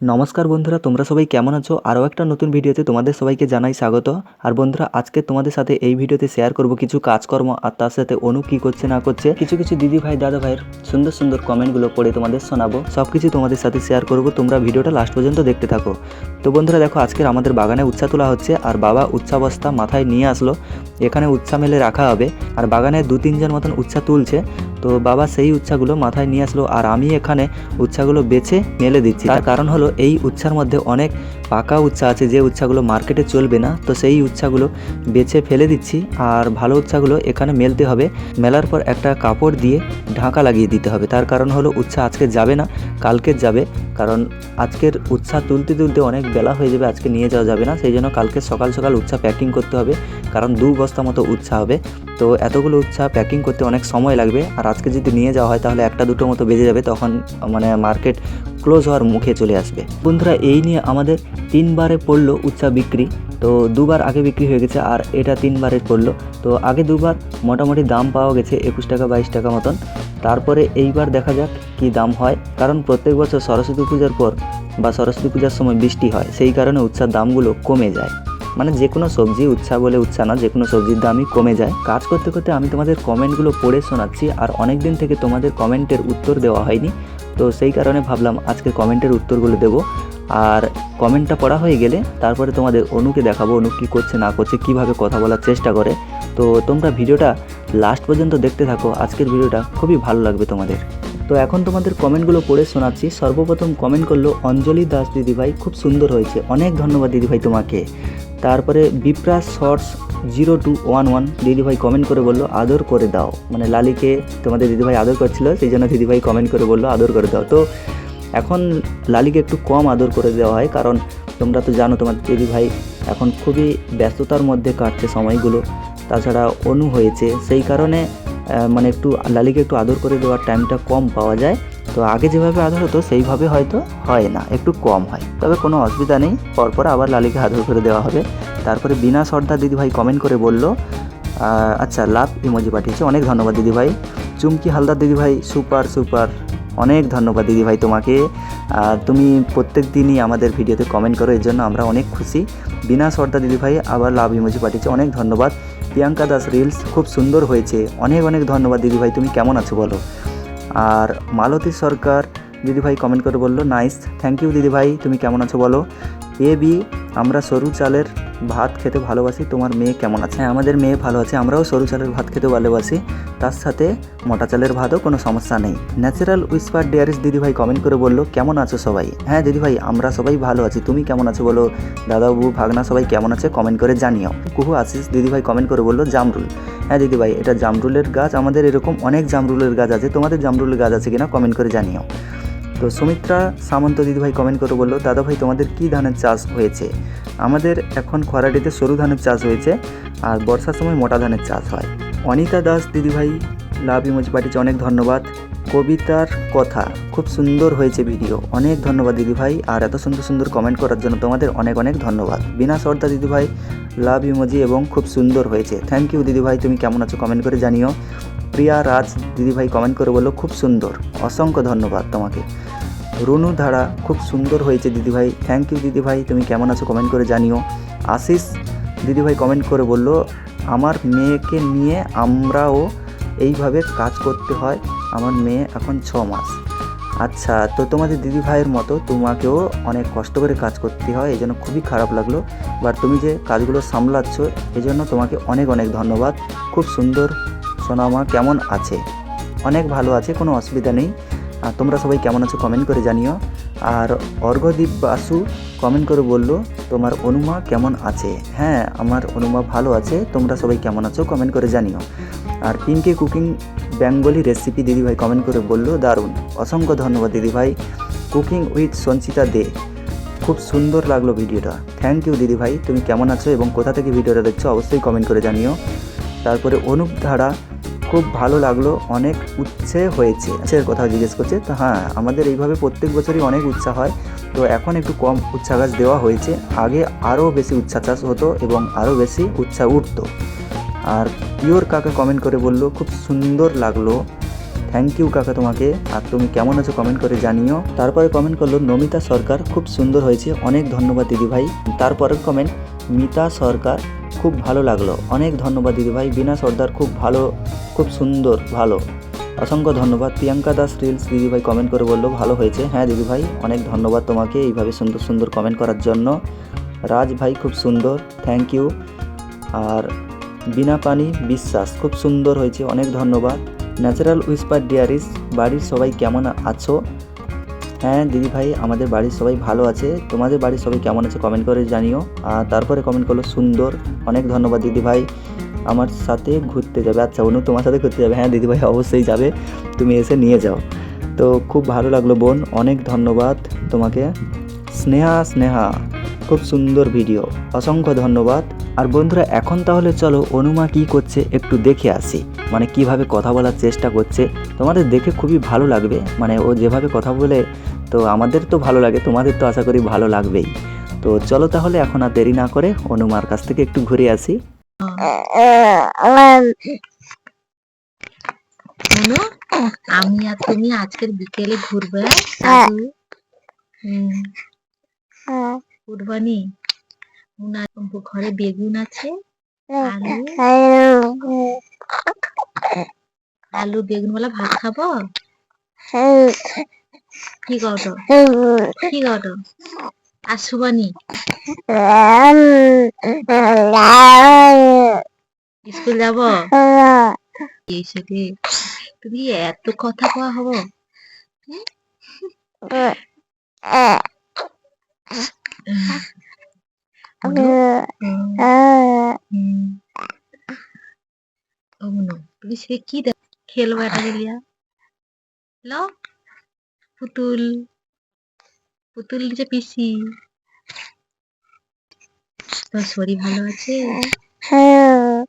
নমস্কার বন্ধুরা, তোমরা সবাই কেমন আছো? আরও একটা নতুন ভিডিওতে তোমাদের সবাইকে জানাই স্বাগত। আর বন্ধুরা, আজকে তোমাদের সাথে এই ভিডিওতে শেয়ার করব কিছু কাজকর্ম, আর তার সাথে অনু কি করছে, না করছে, কিছু কিছু দিদি ভাই দাদা ভাইয়ের সুন্দর সুন্দর কমেন্টগুলো পড়ে তোমাদের শোনাবো। সব কিছু তোমাদের সাথে শেয়ার করব, তোমরা ভিডিওটা লাস্ট পর্যন্ত দেখতে থাকো। তো বন্ধুরা, দেখো, আজকের আমাদের বাগানে উচ্ছা তোলা হচ্ছে, আর বাবা উচ্ছা বস্তা মাথায় নিয়ে আসলো। এখানে উচ্ছা মেলে রাখা হবে, আর বাগানে দু তিনজন মতন উচ্ছা তুলছে। তো বাবা সেই উচ্ছাগুলো মাথায় নিয়ে আসলো আর আমি এখানে উচ্ছাগুলো বেছে মেলে দিচ্ছি। তার কারণ হলো এই উচ্ছার মধ্যে অনেক পাকা উচ্ছা আছে, যে উচ্ছাগুলো মার্কেটে চলবে না, তো সেই উচ্ছাগুলো বেছে ফেলে দিচ্ছি আর ভালো উচ্ছাগুলো এখানে মেলতে হবে। মেলার পর একটা কাপড় দিয়ে ঢাকা লাগিয়ে দিতে হবে। তার কারণ হলো উচ্ছা আজকে যাবে না, কালকে যাবে। কারণ আজকের উচ্ছা তুলতে তুলতে অনেক বেলা হয়ে যাবে, আজকে নিয়ে যাওয়া যাবে না। সেই জন্য কালকে সকাল সকাল উচ্ছা প্যাকিং করতে হবে। কারণ দু বস্তা মতো উচ্ছা হবে। তো এতগুলো উচ্ছা প্যাকিং করতে অনেক সময় লাগবে। আর আজকে যদি নিয়ে যাওয়া হয়, তাহলে একটা দুটো মতো বেজে যাবে, তখন মানে মার্কেট ক্লোজ হওয়ার মুখে চলে আসবে। বন্ধুরা, এই নিয়ে আমাদের তিনবারে পড়ল উচ্ছা বিক্রি। তো দুবার আগে বিক্রি হয়ে গেছে, আর এটা তিনবারে পড়ল। তো আগে দুবার মোটামুটি দাম পাওয়া গেছে একুশ টাকা, বাইশ টাকা মতন। তারপরে এইবার দেখা যাক কি দাম হয়। কারণ প্রত্যেক বছর সরস্বতী পূজার পর বা সরস্বতী পূজার সময় বৃষ্টি হয়, সেই কারণে উচ্ছার দামগুলো কমে যায়। মানে যে কোনো সবজি উচ্ছা বলে উচ্ছা না, যে কোনো সবজির দামই কমে যায়। কাজ করতে করতে আমি তোমাদের কমেন্টগুলো পড়ে শোনাচ্ছি, আর অনেক দিন থেকে তোমাদের কমেন্টের উত্তর দেওয়া হয়নি। তো সেই কারণে ভাবলাম আজকে কমেন্টের উত্তরগুলো দেবো। আর কমেন্টটা পড়া হয়ে গেলে তারপরে তোমাদের অনুকে দেখাবো, অনু কী করছে, না করছে, কীভাবে কথা বলার চেষ্টা করে। তো তোমরা ভিডিওটা লাস্ট পর্যন্ত দেখতে থাকো। আজকের ভিডিওটা খুবই ভালো লাগবে তোমাদের। তো এখন তোমাদের কমেন্টগুলো পড়ে শোনাচ্ছি। সর্বপ্রথম কমেন্ট করল অঞ্জলি দাস দিদিভাই, খুব সুন্দর হয়েছে। অনেক ধন্যবাদ দিদিভাই তোমাকে। তারপরে বিপ্রাস shorts zero two one one, দিদিভাই কমেন্ট করে বলল, আদর করে দাও। মানে লালিকে তোমাদের দিদিভাই আদর করছিল, সেই জন্য দিদিভাই কমেন্ট করে বলল, আদর করে দাও। তো এখন লালিকে একটু কম আদর করে দেওয়া হয়, কারণ তোমরা তো জানো তোমার দিদিভাই এখন খুবই ব্যস্ততার মধ্যে কাটছে সময়গুলো। তাছাড়া অনু হয়েছে। সেই কারণে মানে একটু লালিকে একটু আদর করে দেওয়ার টাইমটা কম পাওয়া যায়। তো আগে যেভাবে আদর হতো, সেইভাবে হয়তো হয় না, একটু কম হয়। তবে কোনো অসুবিধা নেই, পরপর আবার লালিকে আদর করে দেওয়া হবে। তারপরে বিনা সর্দার দিদিভাই কমেন্ট করে বলল আচ্ছা লাভ ইমোজি পাঠিয়েছে, অনেক ধন্যবাদ দিদিভাই। চুমকি হালদার দিদিভাই সুপার সুপার অনেক ধন্যবাদ দিদিভাই তোমাকে। আর তুমি প্রত্যেক দিনই আমাদের ভিডিওতে কমেন্ট করো, এর জন্য আমরা অনেক খুশি। বিনা সর্দার দিদিভাই আবার লাভ ইমোজি পাঠিয়েছে, অনেক ধন্যবাদ। প্রিয়াঙ্কা দাস রিলস খুব সুন্দর হয়েছে। অনেক অনেক ধন্যবাদ দিদিভাই তুমি কেমন আছো বলো? আর মালতী সরকার দিদিভাই কমেন্ট করে বলল নাইস থ্যাংক ইউ দিদিভাই তুমি কেমন আছো বলো? এ বি, আমরা সরু চালের ভাত খেতে ভালোবাসি। তোমার মেয়ে কেমন আছে? হ্যাঁ আমাদের মেয়ে ভালো আছে, আমরাও সরু চালের ভাত খেতে ভালোবাসি। তার সাথে মোটা চালের ভাতও কোনো সমস্যা নেই। ন্যাচারাল উইসপার ডেয়ারিস দিদিভাই কমেন্ট করে বলল, কেমন আছো সবাই? হ্যাঁ দিদিভাই, আমরা সবাই ভালো আছি। তুমি কেমন আছো বলো? দাদাবাবু ভাগনা সবাই কেমন আছে কমেন্ট করে জানিও। কুহু, আশিস দিদিভাই কমেন্ট করে বলল, জামরুল। হ্যাঁ দিদিভাই, এটা জামরুলের গাছ। আমাদের এরকম অনেক জামরুলের গাছ আছে। তোমাদের জামরুলের গাছ আছে কিনা কমেন্ট করে জানিও। তো সুমিত্রা, সামন্ত দিদিভাই কমেন্ট করে বলল দাদা ভাই তোমাদের কী ধানের চাষ হয়েছে? আমাদের এখন খরাটিতে সরু ধানের চাষ হয়েছে আর বর্ষার সময় মোটা ধানের চাষ হয়। অনিতা দাস দিদিভাই, লাভ ইমোজি পাঠিয়েছে অনেক ধন্যবাদ। কবিতার কথা, খুব সুন্দর হয়েছে ভিডিও অনেক ধন্যবাদ দিদিভাই, আর এত সুন্দর সুন্দর কমেন্ট করার জন্য তোমাদের অনেক অনেক ধন্যবাদ। বিনা সর্দা দিদিভাই, লাভ ইমোজি এবং খুব সুন্দর হয়েছে। থ্যাংক ইউ দিদিভাই, তুমি কেমন আছো কমেন্ট করে জানিও। প্রিয়া রাজ দিদিভাই কমেন্ট করে বলল, খুব সুন্দর, অসংখ্য ধন্যবাদ তোমাকে। রুনু ধারা, খুব সুন্দর হয়েছে দিদিভাই। থ্যাংক ইউ দিদিভাই, তুমি কেমন আছো কমেন্ট করে জানিও। আশিস দিদিভাই কমেন্ট করে বলল, আমার মেয়েকে নিয়ে আমরাও এইভাবে কাজ করতে হয়। আমার মেয়ে এখন ছ মাস। আচ্ছা তো তোমাদের দিদি ভাইয়ের মতো তোমাকেও অনেক কষ্ট করে কাজ করতে হয় এই জন্য খুবই খারাপ লাগল। বাট তুমি যে কাজগুলো সামলাচ্ছ এই জন্য তোমাকে অনেক অনেক ধন্যবাদ। খুব সুন্দর সোনামা, কেমন আছে? অনেক ভালো আছে, কোনো অসুবিধা নেই। তোমরা সবাই কেমন আছো কমেন্ট করে জানিও। আর অর্ঘদীপ বাসু কমেন্ট করে বলল, তোমার অনুমা কেমন আছে? হ্যাঁ আমার অনুমা ভালো আছে, তোমরা সবাই কেমন আছো কমেন্ট করে জানিও। আর পিঙ্কে কুকিং বেঙ্গলি রেসিপি দিদিভাই কমেন্ট করে বলল, দারুণ, অসংখ্য ধন্যবাদ দিদিভাই। কুকিং উইথ সঞ্চিতা দে খুব সুন্দর লাগল ভিডিওটা। থ্যাংক ইউ দিদিভাই, তুমি কেমন আছো এবং কোথা থেকে ভিডিওটা দেখছ অবশ্যই কমেন্ট করে জানিও। তারপরে অনুপ ধারা খুব ভালো লাগল, অনেক উচ্ছে হয়েছে। উচ্ছের কথা জিজ্ঞেস করছে, তো হ্যাঁ আমাদের এইভাবে প্রত্যেক বছরই অনেক উচ্ছা হয়। তো এখন একটু কম উচ্ছা গাছ দেওয়া হয়েছে। আগে আরও বেশি উচ্ছা চাষ হতো এবং আরও বেশি উচ্ছা উঠতো। আর পিওর কাকা কমেন্ট করে বলল, খুব সুন্দর লাগল। থ্যাংক ইউ কাকা তোমাকে। আর তুমি কেমন আছো কমেন্ট করে জানিও। তারপরে কমেন্ট করল, নমিতা সরকার খুব সুন্দর হয়েছে। অনেক ধন্যবাদ দিদিভাই তারপরের কমেন্ট মিতা সরকার খুব ভালো লাগল। অনেক ধন্যবাদ দিদিভাই বিনা সর্দার খুব ভালো খুব সুন্দর, ভালো। অসংখ্য ধন্যবাদ। প্রিয়াঙ্কা দাস রিলস দিদিভাই কমেন্ট করে বলল, ভালো হয়েছে। হ্যাঁ দিদিভাই, অনেক ধন্যবাদ তোমাকে এইভাবে সুন্দর সুন্দর কমেন্ট করার জন্য। রাজ ভাই খুব সুন্দর থ্যাংক ইউ আর বিনা পানি বিশ্বাস, খুব সুন্দর হয়েছে, অনেক ধন্যবাদ। ন্যাচারাল উইসপার ডিয়ারিস বাড়ির সবাই কেমন আছো? হ্যাঁ দিদি ভাই আমাদের বাড়ির সবাই ভালো আছে। তোমাদের বাড়ির সবাই কেমন আছে কমেন্ট করে জানিও। আর তারপরে কমেন্ট করল, সুন্দর। অনেক ধন্যবাদ দিদি ভাই আমার সাথে ঘুরতে যাবে। আচ্ছা অনু তোমার সাথে ঘুরতে যাবে। হ্যাঁ দিদিভাই অবশ্যই যাবে। তুমি এসে নিয়ে যাও। তো খুব ভালো লাগল বোন। অনেক ধন্যবাদ তোমাকে। স্নেহা স্নেহা, খুব সুন্দর ভিডিও। অসংখ্য ধন্যবাদ। আর বন্ধুরা, এখন তাহলে চলো অনুমা কি করছে একটু দেখে আসি। মানে কীভাবে কথা বলার চেষ্টা করছে। তোমাদের দেখে খুবই ভালো লাগবে। মানে ও যেভাবে কথা বলে, তো আমাদের তো ভালো লাগে। তোমাদের তো আশা করি ভালো লাগবেই। তো চলো তাহলে এখন আর দেরি না করে অনুমার কাছ থেকে একটু ঘুরে আসি। আমি আর তুমি আজকের বিকেলে ঘুরবে, সাধু। উনার ঘরে বেগুন আছে, আলু। আলু, বেগুন বলা ভাত খাব? কি কটো কি কটো আর শুবানি স্কুল যাব? তুমি এত কথা কওয়া হব? তুমি সে কি দেখ খেলব এটা লিয়া হ্যালো পুতুল। পুতুল যে পিসি। তোর শরীর ভালো আছে?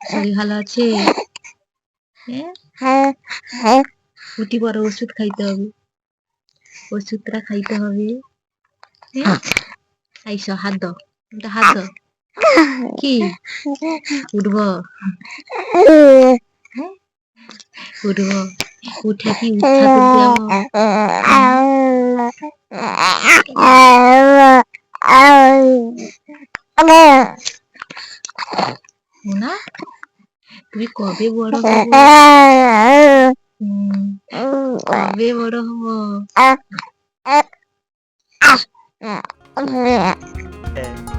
শরীর ভালো আছে? হ্যাঁ? উঠি বড় ওষুধ খাইতে হবে। ওষুধটা খাইতে হবে। হ্যাঁ? আইসো, হাত দাও হাত দাও কি? উঠব। উঠব। উঠে কি উঠা মোনা তুমি কবে বড় হবে কবে বড় হব তো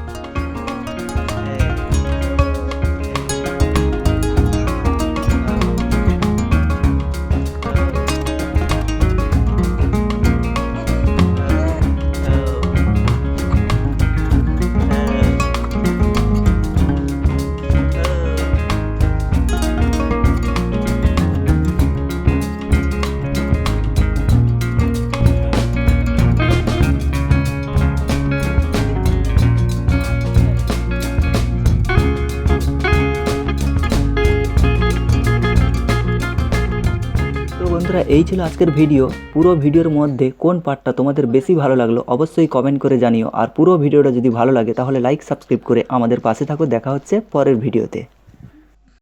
বন্ধুরা, এই ছিল আজকের ভিডিও। পুরো ভিডিওর মধ্যে কোন পার্টটা তোমাদের বেশি ভালো লাগল অবশ্যই কমেন্ট করে জানিও। আর পুরো ভিডিওটা যদি ভালো লাগে, তাহলে লাইক সাবস্ক্রাইব করে আমাদের পাশে থাকো। দেখা হচ্ছে পরের ভিডিওতে।